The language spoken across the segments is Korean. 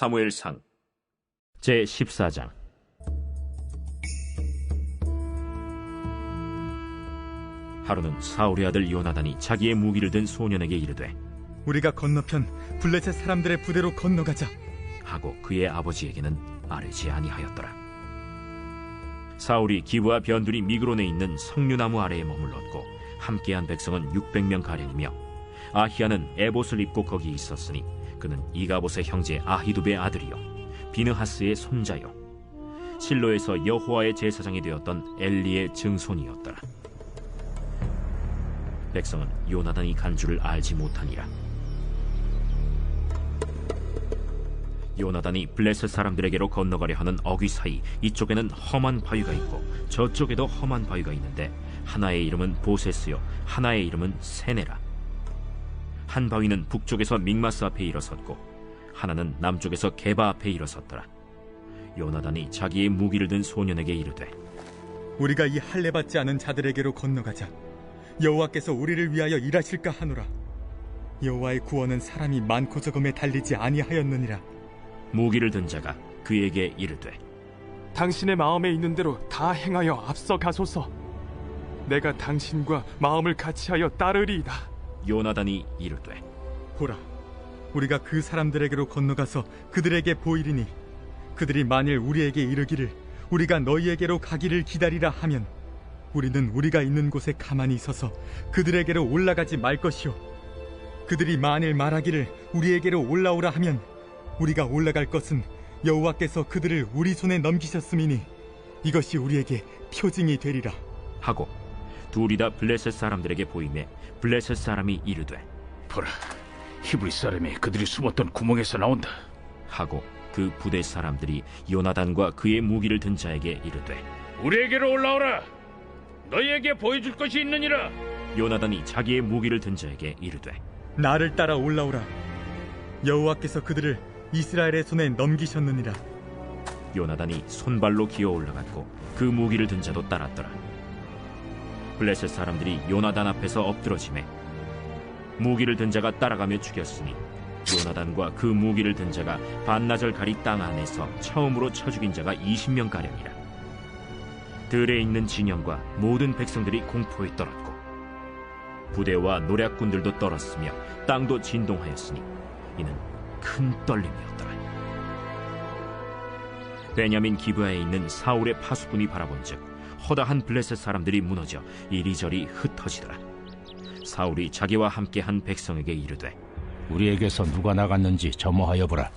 사무엘상 제 14장 하루는 사울의 아들 요나단이 자기의 무기를 든 소년에게 이르되 우리가 건너편 블레셋 사람들의 부대로 건너가자. 하고 그의 아버지에게는 아뢰지 아니하였더라. 사울이 기브와 변두리 미그론에 있는 석류나무 아래에 머물렀고 함께한 백성은 600명 가량이며 아히야는 에봇을 입고 거기 있었으니 그는 이가봇의 형제 아히두베의 아들이요 비느하스의 손자요 실로에서 여호와의 제사장이 되었던 엘리의 증손이었더라. 백성은 요나단이 간 줄을 알지 못하니라. 요나단이 블레셋 사람들에게로 건너가려 하는 어귀 사이 이쪽에는 험한 바위가 있고 저쪽에도 험한 바위가 있는데 하나의 이름은 보세스요 하나의 이름은 세네라 한 바위는 북쪽에서 믹마스 앞에 일어섰고 하나는 남쪽에서 게바 앞에 일어섰더라 요나단이 자기의 무기를 든 소년에게 이르되 우리가 이 할례 받지 않은 자들에게로 건너가자. 여호와께서 우리를 위하여 일하실까 하노라. 여호와의 구원은 사람이 많고 적음에 달리지 아니하였느니라. 무기를 든 자가 그에게 이르되 당신의 마음에 있는 대로 다 행하여 앞서 가소서. 내가 당신과 마음을 같이하여 따르리이다. 요나단이 이르되 보라, 우리가 그 사람들에게로 건너가서 그들에게 보이리니 그들이 만일 우리에게 이르기를 우리가 너희에게로 가기를 기다리라 하면 우리는 우리가 있는 곳에 가만히 있어서 그들에게로 올라가지 말 것이요. 그들이 만일 말하기를 우리에게로 올라오라 하면 우리가 올라갈 것은 여호와께서 그들을 우리 손에 넘기셨음이니 이것이 우리에게 표징이 되리라. 하고 둘이 다 블레셋 사람들에게 보이매 블레셋 사람이 이르되 보라, 히브리 사람이 그들이 숨었던 구멍에서 나온다. 하고 그 부대 사람들이 요나단과 그의 무기를 든 자에게 이르되 우리에게로 올라오라. 너희에게 보여줄 것이 있느니라. 요나단이 자기의 무기를 든 자에게 이르되 나를 따라 올라오라 여호와께서 그들을 이스라엘의 손에 넘기셨느니라 요나단이 손발로 기어 올라갔고 그 무기를 든 자도 따랐더라 블레셋 사람들이 요나단 앞에서 엎드러지매 무기를 든 자가 따라가며 죽였으니 요나단과 그 무기를 든 자가 반나절 가리 땅 안에서 처음으로 쳐 죽인 자가 20명 가량이라. 들에 있는 진영과 모든 백성들이 공포에 떨었고 부대와 노략군들도 떨었으며 땅도 진동하였으니 이는 큰 떨림이었더라. 베냐민 기브아에 있는 사울의 파수꾼이 바라본즉 허다한 블레셋 사람들이 무너져 이리저리 흩어지더라 사울이 자기와 함께한 백성에게 이르되 우리에게서 누가 나갔는지 점호하여 보라.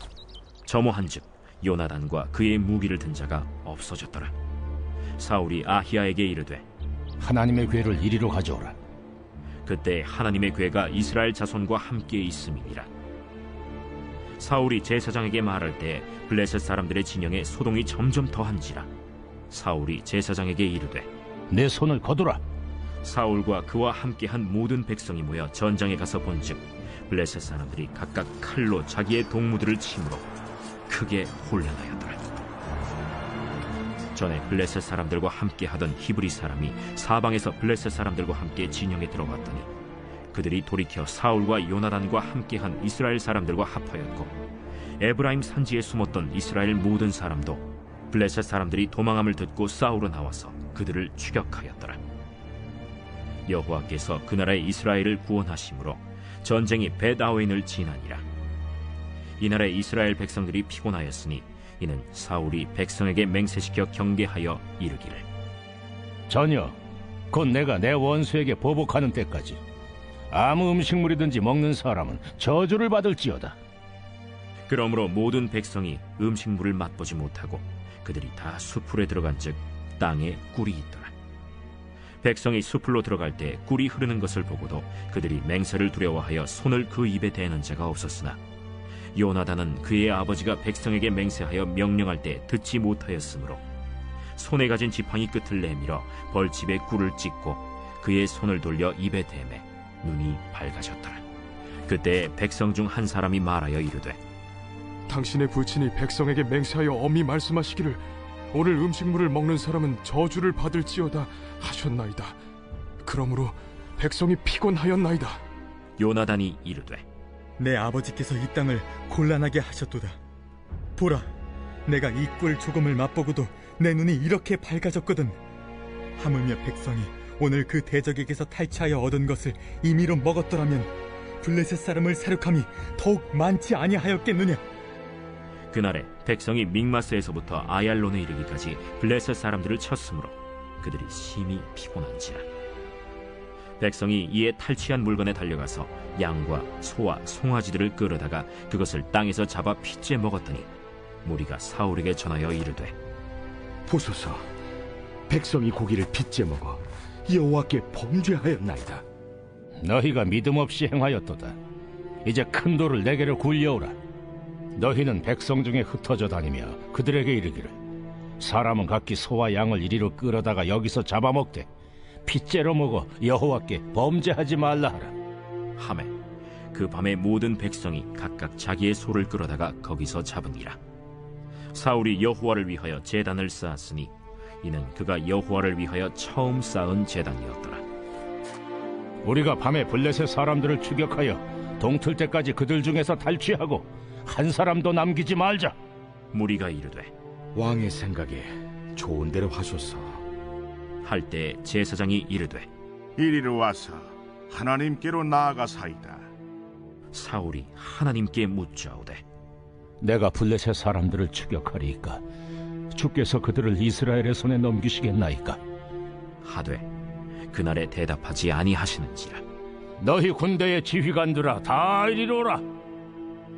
점호한즉 요나단과 그의 무기를 든 자가 없어졌더라 사울이 아히야에게 이르되 하나님의 괴를 이리로 가져오라. 그때 하나님의 괴가 이스라엘 자손과 함께 있음이니라. 사울이 제사장에게 말할 때 블레셋 사람들의 진영에 소동이 점점 더한지라. 사울이 제사장에게 이르되 내 손을 거두라. 사울과 그와 함께한 모든 백성이 모여 전장에 가서 본즉 블레셋 사람들이 각각 칼로 자기의 동무들을 치므로 크게 혼란하였더라. 전에 블레셋 사람들과 함께 하던 히브리 사람이 사방에서 블레셋 사람들과 함께 진영에 들어갔더니 그들이 돌이켜 사울과 요나단과 함께한 이스라엘 사람들과 합하였고 에브라임 산지에 숨었던 이스라엘 모든 사람도 블레셋 사람들이 도망함을 듣고 싸우러 나와서 그들을 추격하였더라. 여호와께서 그 나라의 이스라엘을 구원하심으로 전쟁이 벳아웬을 지나니라. 이날에 이스라엘 백성들이 피곤하였으니 이는 사울이 백성에게 맹세시켜 경계하여 이르기를 전혀 곧 내가 내 원수에게 보복하는 때까지 아무 음식물이든지 먹는 사람은 저주를 받을지어다. 그러므로 모든 백성이 음식물을 맛보지 못하고 그들이 다 수풀에 들어간즉 땅에 꿀이 있더라. 백성이 수풀로 들어갈 때 꿀이 흐르는 것을 보고도 그들이 맹세를 두려워하여 손을 그 입에 대는 자가 없었으나 요나단은 그의 아버지가 백성에게 맹세하여 명령할 때 듣지 못하였으므로 손에 가진 지팡이 끝을 내밀어 벌집에 꿀을 찍고 그의 손을 돌려 입에 대매 눈이 밝아졌더라. 그때 백성 중 한 사람이 말하여 이르되 당신의 부친이 백성에게 맹세하여 엄히 말씀하시기를 오늘 음식물을 먹는 사람은 저주를 받을지어다 하셨나이다. 그러므로 백성이 피곤하였나이다. 요나단이 이르되 내 아버지께서 이 땅을 곤란하게 하셨도다 보라, 내가 이 꿀 조금을 맛보고도 내 눈이 이렇게 밝아졌거든. 하물며 백성이 오늘 그 대적에게서 탈취하여 얻은 것을 임의로 먹었더라면 블레셋 사람을 사륙함이 더욱 많지 아니하였겠느냐? 그날에 백성이 믹마스에서부터 아얄론에 이르기까지 블레셋 사람들을 쳤으므로 그들이 심히 피곤한지라 백성이 이에 탈취한 물건에 달려가서 양과 소와 송아지들을 끌어다가 그것을 땅에서 잡아 핏째 먹었더니 무리가 사울에게 전하여 이르되 보소서 백성이 고기를 빚제 먹어 여호와께 범죄하였나이다 너희가 믿음 없이 행하였도다. 이제 큰 돌을 내게로 굴려오라. 너희는 백성 중에 흩어져 다니며 그들에게 이르기를 사람은 각기 소와 양을 이리로 끌어다가 여기서 잡아먹되 핏째로 먹어 여호와께 범죄하지 말라 하라. 하매 그 밤에 모든 백성이 각각 자기의 소를 끌어다가 거기서 잡으니라 사울이 여호와를 위하여 제단을 쌓았으니 이는 그가 여호와를 위하여 처음 쌓은 제단이었더라 우리가 밤에 블레셋 사람들을 추격하여 동틀 때까지 그들 중에서 탈취하고 한 사람도 남기지 말자. 무리가 이르되 왕의 생각에 좋은 대로 하소서. 할 때 제사장이 이르되 이리로 와서 하나님께로 나아가사이다. 사울이 하나님께 묻자오되 내가 블레셋 사람들을 추격하리이까? 주께서 그들을 이스라엘의 손에 넘기시겠나이까? 하되 그날에 대답하지 아니하시는지라. 너희 군대의 지휘관들아 다 이리로 오라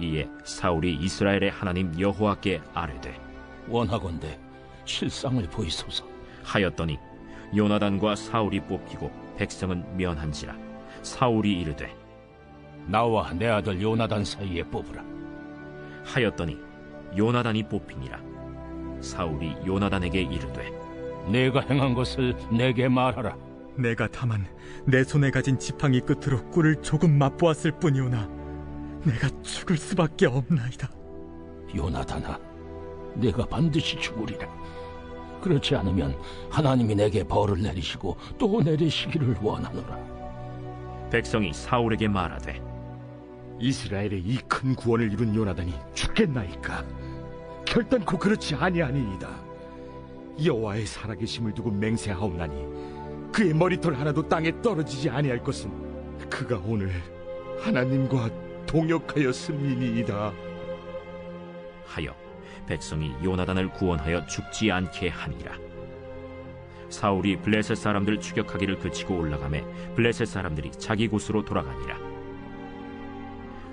이에 사울이 이스라엘의 하나님 여호와께 아뢰되 원하건대 실상을 보이소서. 하였더니 요나단과 사울이 뽑히고 백성은 면한지라 사울이 이르되 나와 내 아들 요나단 사이에 뽑으라. 하였더니 요나단이 뽑히니라. 사울이 요나단에게 이르되 내가 행한 것을 내게 말하라. 내가 다만 내 손에 가진 지팡이 끝으로 꿀을 조금 맛보았을 뿐이오나 내가 죽을 수밖에 없나이다. 요나단아 내가 반드시 죽으리라. 그렇지 않으면 하나님이 내게 벌을 내리시고 또 내리시기를 원하노라. 백성이 사울에게 말하되 이스라엘의 이 큰 구원을 이룬 요나단이 죽겠나이까? 결단코 그렇지 아니하니이다. 여호와의 살아계심을 두고 맹세하옵나니 그의 머리털 하나도 땅에 떨어지지 아니할 것은 그가 오늘 하나님과 동역하였음이니이다. 하여 백성이 요나단을 구원하여 죽지 않게 하니라. 사울이 블레셋 사람들 추격하기를 그치고 올라가매 블레셋 사람들이 자기 곳으로 돌아가니라.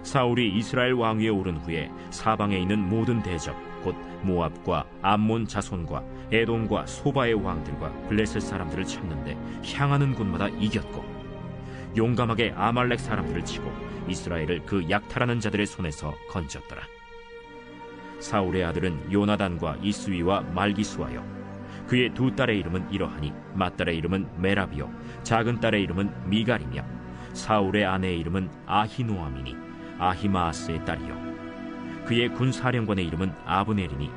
사울이 이스라엘 왕위에 오른 후에 사방에 있는 모든 대적 곧 모압과 암몬 자손과 에돔과 소바의 왕들과 블레셋 사람들을 쳤는데 향하는 곳마다 이겼고 용감하게 아말렉 사람들을 치고 이스라엘을 그 약탈하는 자들의 손에서 건졌더라. 사울의 아들은 요나단과 이스위와 말기수하여 그의 두 딸의 이름은 이러하니 맏딸의 이름은 메라비요 작은 딸의 이름은 미갈이며 사울의 아내의 이름은 아히노아미니 아히마아스의 딸이요. 그의 군사령관의 이름은 아브넬이니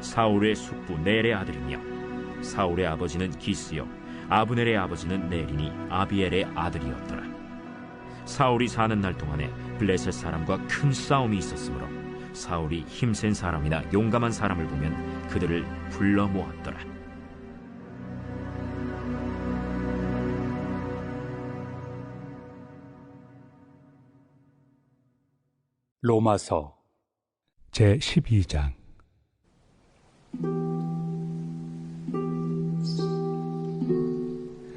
사울의 숙부 넬의 아들이며 사울의 아버지는 기스요 아브넬의 아버지는 넬이니 아비엘의 아들이었더라 사울이 사는 날 동안에 블레셋 사람과 큰 싸움이 있었으므로 사울이 힘센 사람이나 용감한 사람을 보면 그들을 불러 모았더라. 로마서 제 12장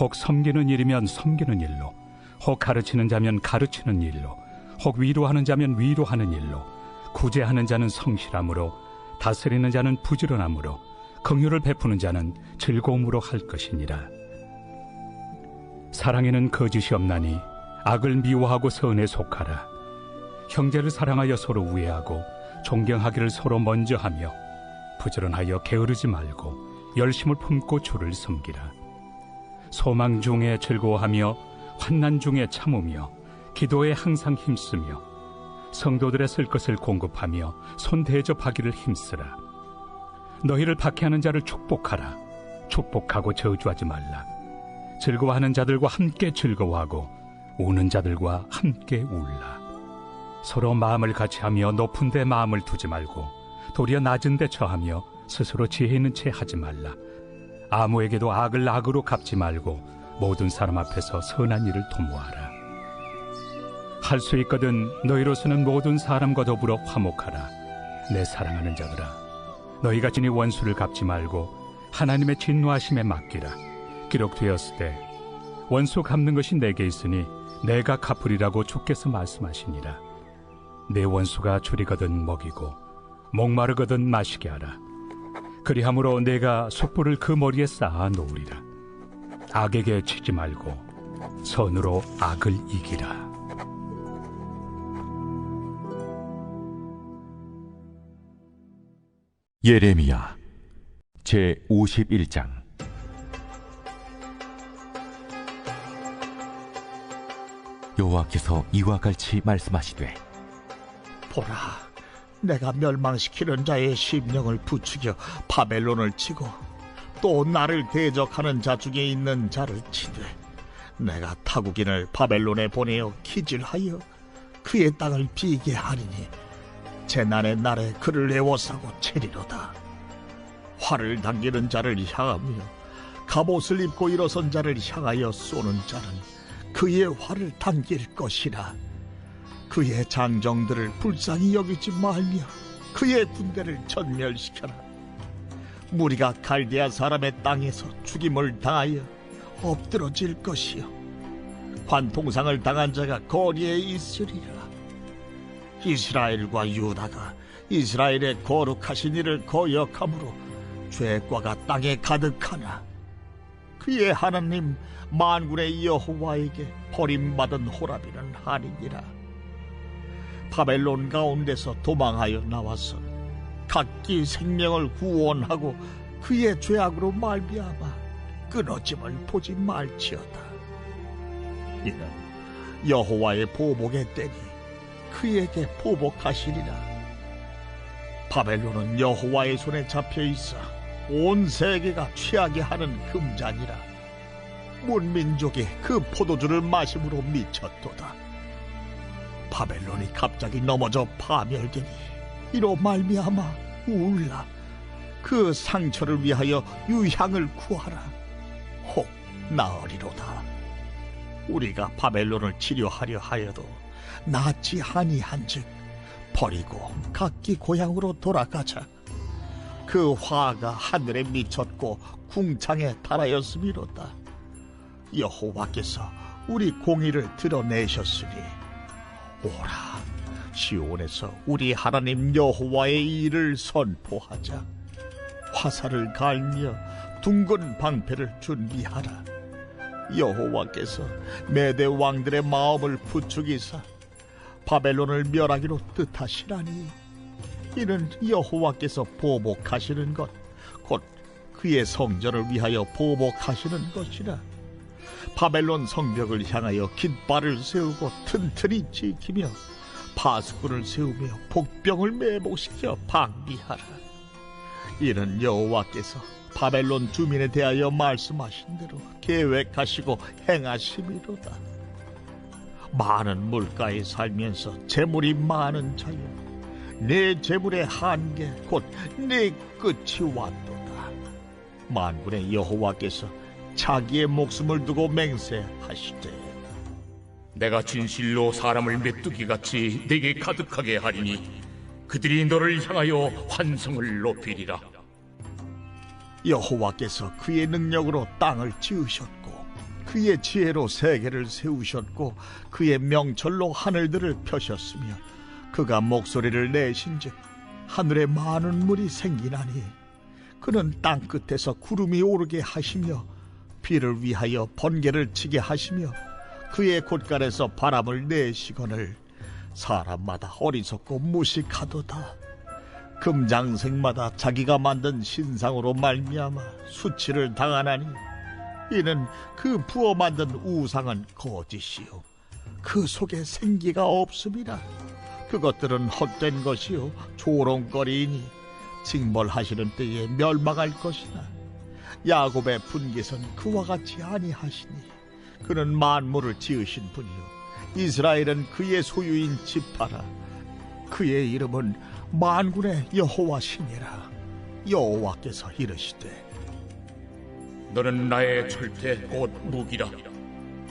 혹 섬기는 일이면 섬기는 일로 혹 가르치는 자면 가르치는 일로 혹 위로하는 자면 위로하는 일로 구제하는 자는 성실함으로 다스리는 자는 부지런함으로 긍휼을 베푸는 자는 즐거움으로 할 것이니라. 사랑에는 거짓이 없나니 악을 미워하고 선에 속하라. 형제를 사랑하여 서로 우애하고 존경하기를 서로 먼저 하며 부지런하여 게으르지 말고 열심을 품고 주를 섬기라 소망 중에 즐거워하며 환난 중에 참으며 기도에 항상 힘쓰며 성도들의 쓸 것을 공급하며 손 대접하기를 힘쓰라. 너희를 박해하는 자를 축복하라. 축복하고 저주하지 말라. 즐거워하는 자들과 함께 즐거워하고 우는 자들과 함께 울라. 서로 마음을 같이하며 높은 데 마음을 두지 말고 도리어 낮은 데 처하며 스스로 지혜 있는 채 하지 말라 아무에게도 악을 악으로 갚지 말고 모든 사람 앞에서 선한 일을 도모하라. 할 수 있거든 너희로서는 모든 사람과 더불어 화목하라. 내 사랑하는 자들아 너희가 지니 원수를 갚지 말고 하나님의 진노하심에 맡기라. 기록되었을 때 원수 갚는 것이 내게 있으니 내가 갚으리라고 주께서 말씀하시니라. 내 원수가 줄이거든 먹이고 목마르거든 마시게 하라 그리함으로 내가 숯불을 그 머리에 쌓아 놓으리라. 악에게 치지 말고 선으로 악을 이기라. 예레미야 제 51장. 여호와께서 이와 같이 말씀하시되 보라, 내가 멸망시키는 자의 심령을 부추겨 바벨론을 치고 또 나를 대적하는 자 중에 있는 자를 치되 내가 타국인을 바벨론에 보내어 기질하여 그의 땅을 비게 하리니 재난의 날에 그를 애워싸고 채리로다. 활을 당기는 자를 향하며 갑옷을 입고 일어선 자를 향하여 쏘는 자는 그의 활을 당길 것이라. 그의 장정들을 불쌍히 여기지 말며 그의 군대를 전멸시켜라. 무리가 갈대아 사람의 땅에서 죽임을 당하여 엎드러질 것이요. 관통상을 당한 자가 거리에 있으리라. 이스라엘과 유다가 이스라엘의 거룩하신 이를 거역함으로 죄과가 땅에 가득하나 그의 하나님 만군의 여호와에게 버림받은 호라비는 하니니라. 바벨론 가운데서 도망하여 나와서 각기 생명을 구원하고 그의 죄악으로 말미암아 끊어짐을 보지 말지어다. 이는 여호와의 보복의 때니 그에게 보복하시리라. 바벨론은 여호와의 손에 잡혀 있어 온 세계가 취하게 하는 금잔이라. 문민족이 그 포도주를 마심으로 미쳤도다. 바벨론이 갑자기 넘어져 파멸되니 이로 말미암아 울라. 그 상처를 위하여 유향을 구하라. 혹 나으리로다. 우리가 바벨론을 치료하려 하여도 낫지 아니한즉 버리고 각기 고향으로 돌아가자. 그 화가 하늘에 미쳤고 궁창에 달하였음이로다. 여호와께서 우리 공의를 드러내셨으니 오라 시온에서 우리 하나님 여호와의 일을 선포하자. 화살을 갈며 둥근 방패를 준비하라. 여호와께서 메대 왕들의 마음을 부추기사 바벨론을 멸하기로 뜻하시라니 이는 여호와께서 보복하시는 것 곧 그의 성전을 위하여 보복하시는 것이라 바벨론 성벽을 향하여 깃발을 세우고 튼튼히 지키며 파수꾼을 세우며 복병을 매복시켜 방비하라. 이는 여호와께서 바벨론 주민에 대하여 말씀하신 대로 계획하시고 행하심이로다. 많은 물가에 살면서 재물이 많은 자여, 내 재물의 한계 곧 내 끝이 왔도다. 만군의 여호와께서 자기의 목숨을 두고 맹세하시되 내가 진실로 사람을 메뚜기 같이 내게 가득하게 하리니 그들이 너를 향하여 환성을 높이리라. 여호와께서 그의 능력으로 땅을 지으셨고 그의 지혜로 세계를 세우셨고 그의 명철로 하늘들을 펴셨으며 그가 목소리를 내신즉 하늘에 많은 물이 생기나니 그는 땅 끝에서 구름이 오르게 하시며 비를 위하여 번개를 치게 하시며 그의 곳간에서 바람을 내시거늘 사람마다 어리석고 무식하도다. 금장색마다 자기가 만든 신상으로 말미암아 수치를 당하나니 이는 그 부어 만든 우상은 거짓이요. 그 속에 생기가 없음이라. 그것들은 헛된 것이요. 조롱거리이니 징벌하시는 때에 멸망할 것이나 야곱의 분깃은 그와 같이 아니하시니 그는 만물을 지으신 분이요. 이스라엘은 그의 소유인 지파라. 그의 이름은 만군의 여호와 신이라. 여호와께서 이르시되 너는 나의 철퇴 곧 무기라.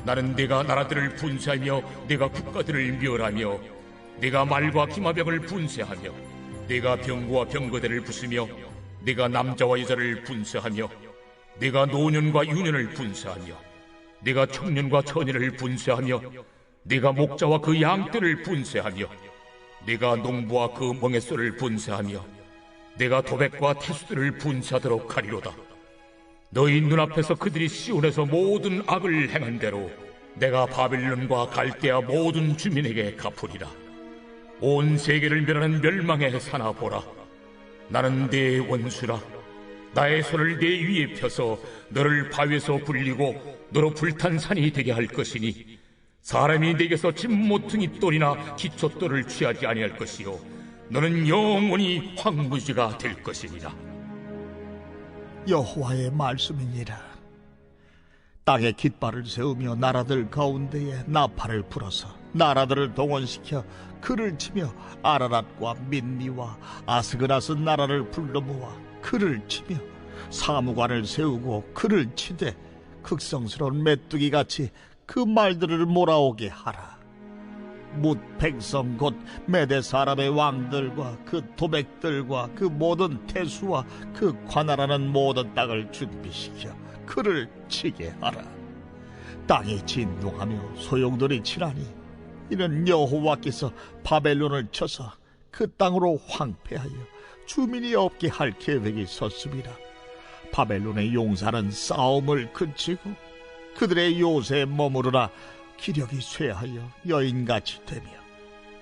나는 네가 나라들을 분쇄하며 네가 국가들을 멸하며 네가 말과 기마병을 분쇄하며 네가 병거와 병거대를 부수며 네가 남자와 여자를 분쇄하며 네가 노년과 유년을 분쇄하며 네가 청년과 처녀를 분쇄하며 네가 목자와 그 양떼를 분쇄하며 네가 농부와 그 멍에소를 분쇄하며 네가 도백과 태수들을 분쇄하도록 하리로다. 너희 눈앞에서 그들이 시온에서 모든 악을 행한 대로 내가 바빌론과 갈대아 모든 주민에게 갚으리라. 온 세계를 멸하는 멸망의 사나 보라. 나는 네 원수라. 나의 손을 네 위에 펴서 너를 바위에서 굴리고 너로 불탄 산이 되게 할 것이니 사람이 네게서 진모퉁이 돌이나 기초돌을 취하지 아니할 것이요 너는 영원히 황무지가 될 것이니라. 여호와의 말씀이니라 땅에 깃발을 세우며 나라들 가운데에 나팔을 불어서 나라들을 동원시켜 그를 치며 아라랏과 민미와 아스그라스 나라를 불러 모아 그를 치며 사무관을 세우고 그를 치되 극성스러운 메뚜기 같이 그 말들을 몰아오게 하라. 뭇 백성 곧 메대 사람의 왕들과 그 도백들과 그 모든 태수와 그 관할하는 모든 땅을 준비시켜 그를 치게 하라. 땅이 진동하며 소용돌이 치라니 이는 여호와께서 바벨론을 쳐서 그 땅으로 황폐하여 주민이 없게 할 계획이 섰습니다. 바벨론의 용사는 싸움을 그치고 그들의 요새에 머무르라 기력이 쇠하여 여인같이 되며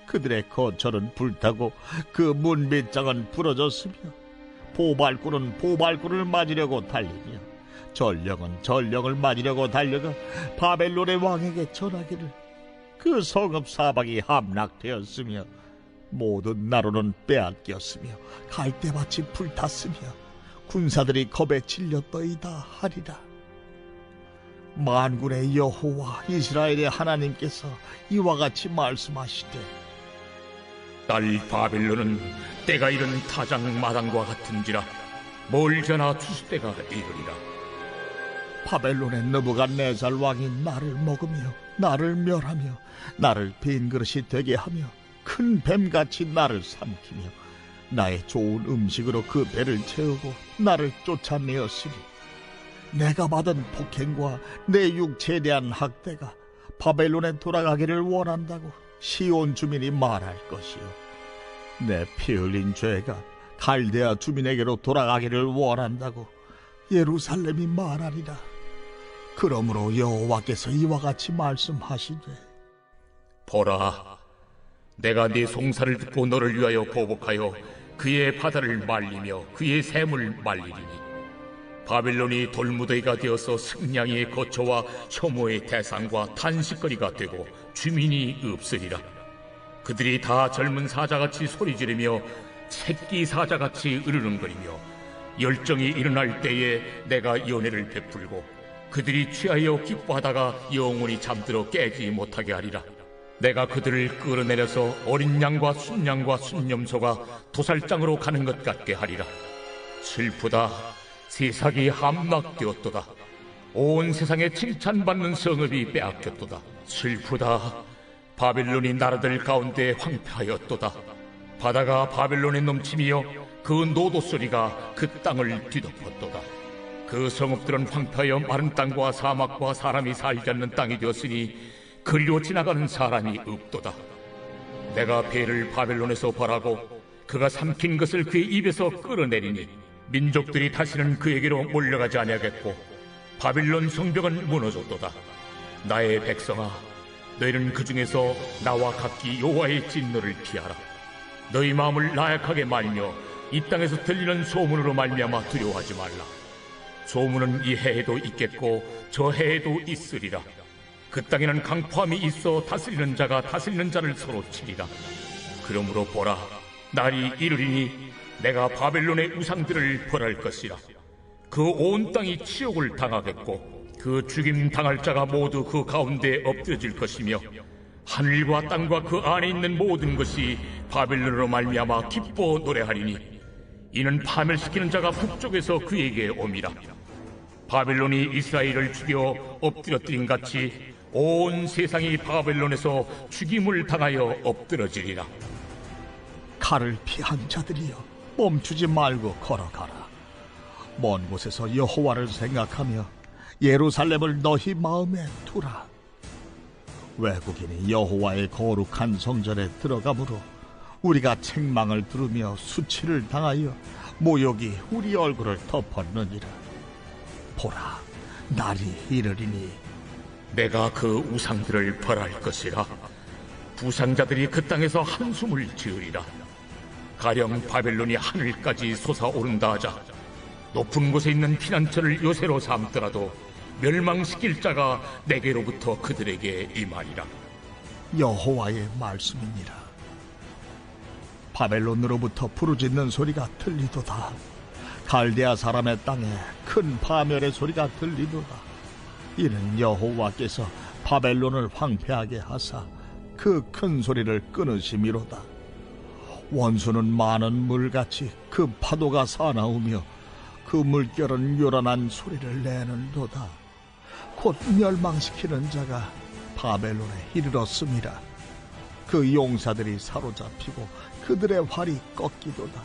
그들의 거처는 불타고 그 문빗장은 부러졌으며 보발꾼은 보발꾼을 맞으려고 달리며 전령은 전령을 맞으려고 달려가 바벨론의 왕에게 전하기를 그 성읍 사방이 함락되었으며 모든 나로는 빼앗겼으며 갈대밭이 불탔으며 군사들이 겁에 질렸더이다 하리라. 만군의 여호와 이스라엘의 하나님께서 이와 같이 말씀하시되 딸 바빌론은 때가 이른 타작 마당과 같은지라 멀잖아 추수 때가 이르리라 바벨론의 느부갓네살 왕이 나를 먹으며 나를 멸하며 나를 빈 그릇이 되게 하며 큰 뱀같이 나를 삼키며 나의 좋은 음식으로 그 배를 채우고 나를 쫓아내었으니 내가 받은 폭행과 내 육체에 대한 학대가 바벨론에 돌아가기를 원한다고 시온 주민이 말할 것이요. 내 피 흘린 죄가 갈대아 주민에게로 돌아가기를 원한다고 예루살렘이 말하리라. 그러므로 여호와께서 이와 같이 말씀하시되 보라 내가 네 송사를 듣고 너를 위하여 보복하여 그의 바다를 말리며 그의 샘을 말리리니 바빌론이 돌무더기가 되어서 승냥이의 거처와 혐오의 대상과 탄식거리가 되고 주민이 없으리라 그들이 다 젊은 사자같이 소리 지르며 새끼 사자같이 으르렁거리며 열정이 일어날 때에 내가 연애를 베풀고 그들이 취하여 기뻐하다가 영원히 잠들어 깨지 못하게 하리라. 내가 그들을 끌어내려서 어린 양과 순양과 순념소가 도살장으로 가는 것 같게 하리라. 슬프다. 세상이 함락되었도다. 온 세상에 칭찬받는 성읍이 빼앗겼도다. 슬프다. 바빌론이 나라들 가운데 황폐하였도다. 바다가 바빌론에 넘치며 그 노도 소리가 그 땅을 뒤덮었도다. 그 성읍들은 황폐하여 마른 땅과 사막과 사람이 살지 않는 땅이 되었으니 그리로 지나가는 사람이 없도다. 내가 배를 바벨론에서 벌하고 그가 삼킨 것을 그의 입에서 끌어내리니 민족들이 다시는 그에게로 몰려가지 아니하겠고 바빌론 성벽은 무너졌도다. 나의 백성아, 너희는 그 중에서 나와 각기 여호와의 진노를 피하라. 너희 마음을 나약하게 말며 이 땅에서 들리는 소문으로 말미암아 두려워하지 말라. 소문은 이 해에도 있겠고 저 해에도 있으리라. 그 땅에는 강포함이 있어 다스리는 자가 다스리는 자를 서로 치리라. 그러므로 보라, 날이 이르리니 내가 바벨론의 우상들을 벌할 것이라. 그 온 땅이 치욕을 당하겠고 그 죽임 당할 자가 모두 그 가운데 엎드려질 것이며 하늘과 땅과 그 안에 있는 모든 것이 바벨론으로 말미암아 기뻐 노래하리니 이는 파멸시키는 자가 북쪽에서 그에게 옴이라. 바벨론이 이스라엘을 죽여 엎드려뜨린 같이 온 세상이 바벨론에서 죽임을 당하여 엎드러지리라. 칼을 피한 자들이여 멈추지 말고 걸어가라. 먼 곳에서 여호와를 생각하며 예루살렘을 너희 마음에 두라. 외국인이 여호와의 거룩한 성전에 들어가므로 우리가 책망을 들으며 수치를 당하여 모욕이 우리 얼굴을 덮었느니라. 보라, 날이 이르리니 내가 그 우상들을 벌할 것이라. 부상자들이 그 땅에서 한숨을 지으리라. 가령 바벨론이 하늘까지 솟아오른다 하자. 높은 곳에 있는 피난처를 요새로 삼더라도 멸망시킬 자가 내게로부터 그들에게 임하리라. 여호와의 말씀이니라. 바벨론으로부터 부르짖는 소리가 들리도다. 갈대아 사람의 땅에 큰 파멸의 소리가 들리도다. 이는 여호와께서 바벨론을 황폐하게 하사 그 큰 소리를 끊으심이로다. 원수는 많은 물같이 그 파도가 사나우며 그 물결은 요란한 소리를 내는도다. 곧 멸망시키는 자가 바벨론에 이르렀습니다. 그 용사들이 사로잡히고 그들의 활이 꺾이도다.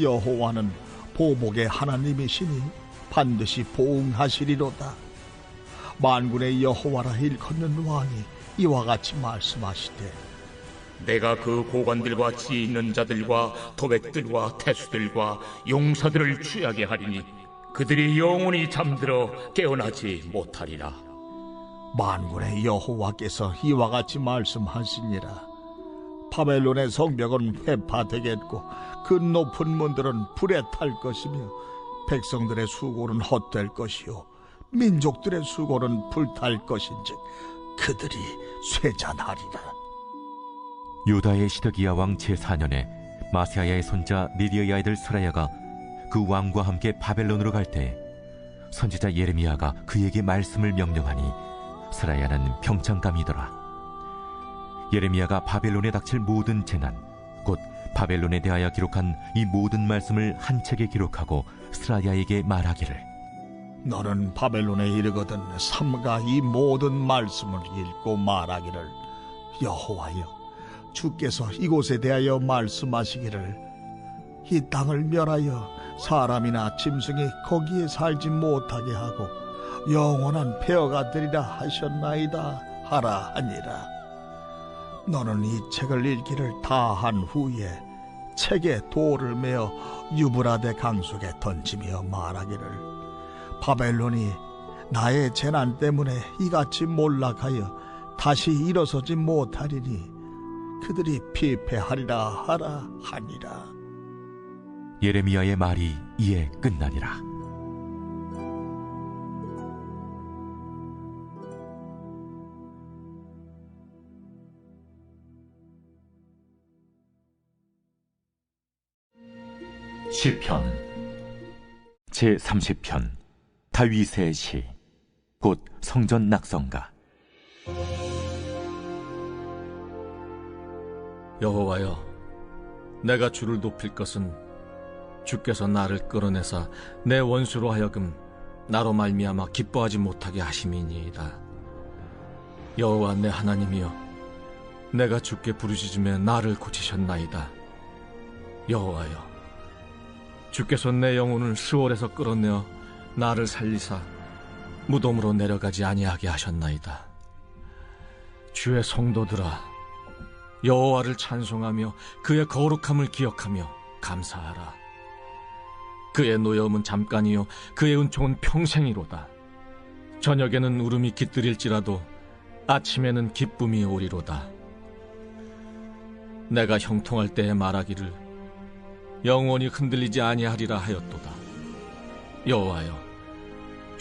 여호와는 보복의 하나님이시니 반드시 보응하시리로다. 만군의 여호와라 일컫는 왕이 이와 같이 말씀하시되 내가 그 고관들과 지혜 있는 자들과 도백들과 태수들과 용사들을 취하게 하리니 그들이 영원히 잠들어 깨어나지 못하리라. 만군의 여호와께서 이와 같이 말씀하시니라. 바벨론의 성벽은 회파되겠고 그 높은 문들은 불에 탈 것이며 백성들의 수고는 헛될 것이요 민족들의 수고는 불탈 것인즉 그들이 쇠잔하리라. 유다의 시드기야 왕 제4년에 마세아야의 손자 니디의 아이들 스라야가 그 왕과 함께 바벨론으로 갈때 선지자 예레미야가 그에게 말씀을 명령하니 스라야는 평창감이더라 예레미야가 바벨론에 닥칠 모든 재난 곧 바벨론에 대하여 기록한 이 모든 말씀을 한 책에 기록하고 스라야에게 말하기를 너는 바벨론에 이르거든 삼가 이 모든 말씀을 읽고 말하기를 여호와여 주께서 이곳에 대하여 말씀하시기를 이 땅을 멸하여 사람이나 짐승이 거기에 살지 못하게 하고 영원한 폐허가 되리라 하셨나이다 하라 하니라. 너는 이 책을 읽기를 다 한 후에 책에 돌을 메어 유브라데 강 속에 던지며 말하기를 바벨론이 나의 재난 때문에 이같이 몰락하여 다시 일어서지 못하리니 그들이 피폐하리라 하라 하니라. 예레미야의 말이 이에 끝나니라. 시편. 제 30편 다윗의 시 곧 성전 낙성가 여호와여, 내가 주를 높일 것은 주께서 나를 끌어내사 내 원수로 하여금 나로 말미암아 기뻐하지 못하게 하심이니이다. 여호와 내 하나님이여, 내가 주께 부르짖음에 나를 고치셨나이다. 여호와여, 주께서 내 영혼을 수월에서 끌어내어 나를 살리사 무덤으로 내려가지 아니하게 하셨나이다. 주의 성도들아, 여호와를 찬송하며 그의 거룩함을 기억하며 감사하라. 그의 노여움은 잠깐이요 그의 은총은 평생이로다. 저녁에는 울음이 깃들일지라도 아침에는 기쁨이 오리로다. 내가 형통할 때에 말하기를 영원히 흔들리지 아니하리라 하였도다. 여호와여,